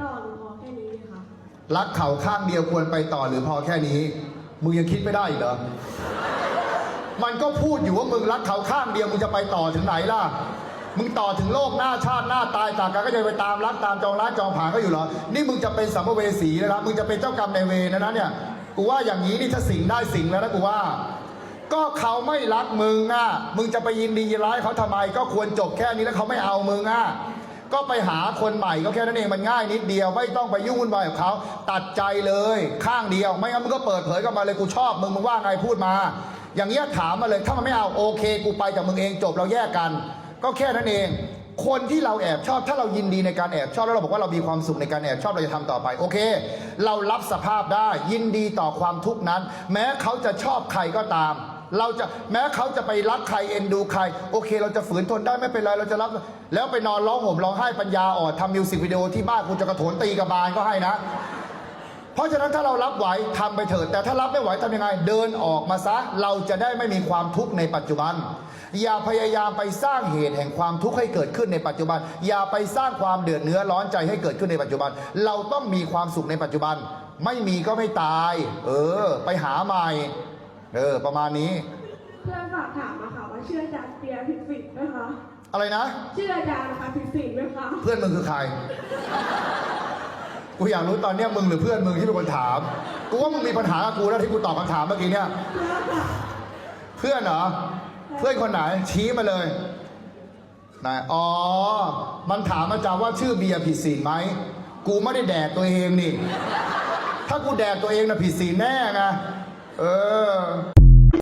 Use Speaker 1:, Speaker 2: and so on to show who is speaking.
Speaker 1: ต่อหรือพอแค่นี้ไหมคะ
Speaker 2: รักเขาข้างเดียวควรไปต่อหรือพอแค่นี้ มึงยังคิดไม่ได้อีกเหรอ มันก็พูดอยู่ว่ามึงรักเขาข้างเดียวมึงจะไปต่อถึงไหนล่ะ มึงต่อถึงโลกหน้าชาติหน้าตายจากกันก็จะไปตามรักตามจองร้านจองผาก็อยู่เหรอ นี่มึงจะเป็นสัมภเวสีนะครับ มึงจะเป็นเจ้ากรรมนายเวรนะนะเนี่ย กูว่าอย่างนี้นี่ถ้าสิงได้สิงแล้วนะกูว่า ก็เขาไม่รักมึงอะ มึงจะไปยินดียินร้ายเขาทำไม ก็ควรจบแค่นี้แล้วเขาไม่เอามึงอะ ก็ไปหาคนใหม่ก็แค่นั้นเองมันง่ายนิดเดียว ไม่ต้องไปยุ่งวุ่นวายกับเขาตัดใจเลยข้างเดียว ไม่งั้นมึงก็เปิดเผยกันมาเลยกูชอบมึงมึงว่าไงพูดมา อย่างเงี้ยถามมาเลยถ้ามันไม่เอาโอเค กูไปจากมึงเองจบเราแยกกัน ก็แค่นั้นเอง คนที่เราแอบชอบถ้าเรายินดีในการแอบชอบแล้วเราบอกว่าเรามีความสุขในการแอบชอบเราจะทำต่อไปโอเค เรารับสภาพได้ยินดีต่อความทุกข์นั้น แม้เขาจะชอบใครก็ตาม เราจะแม้เขาจะไปรักใครเอ็นดูใคร โอเค เราจะฝืนทนได้ไม่เป็นไรเราจะรับ แล้วไปนอนร้องห่มร้องไห้ปัญญาอ่อนทำมิวสิกวิดีโอที่บ้านกูจะกระโถนตีกระบาลก็ให้นะ เพราะฉะนั้นถ้าเรารับไหวทำไปเถิดแต่ถ้ารับไม่ไหวทำยังไง เดินออกมาซะ เราจะได้ไม่มีความทุกข์ในปัจจุบัน อย่าพยายามไปสร้างเหตุแห่งความทุกข์ให้เกิดขึ้นในปัจจุบัน อย่าไปสร้างความเดือดเนื้อร้อนใจให้เกิดขึ้นในปัจจุบัน เราต้องมีความสุขในปัจจุบัน ไม่มีก็ไม่ตาย เออ ไปหาใหม่ เออ ประมาณนี้
Speaker 1: เพื่อนฝากถามมาค่ะว่าชื่ออาจารย์เปียผิดศีลไหมคะ
Speaker 2: อะไรนะ
Speaker 1: ชื่ออาจารย์นะคะผิดศีลไหมคะ
Speaker 2: เพื่อนมึงคือใคร กูอยากรู้ตอนเนี้ยมึงหรือเพื่อนมึงที่เป็นคนถาม กูว่ามึงมีปัญหากับกูแล้วที่กูตอบคำถามเมื่อกี้เนี่ย
Speaker 1: เพื่อนค่ะ
Speaker 2: เพื่อนเหรอ เพื่อนคนไหนชี้มาเลยไหนอ๋อ มันถามมาจากว่าชื่อเบียร์ผิดศีลไหม กูไม่ได้แดกตัวเองนี่ ถ้ากูแดกตัวเองนะผิดศีลแน่ไง เออ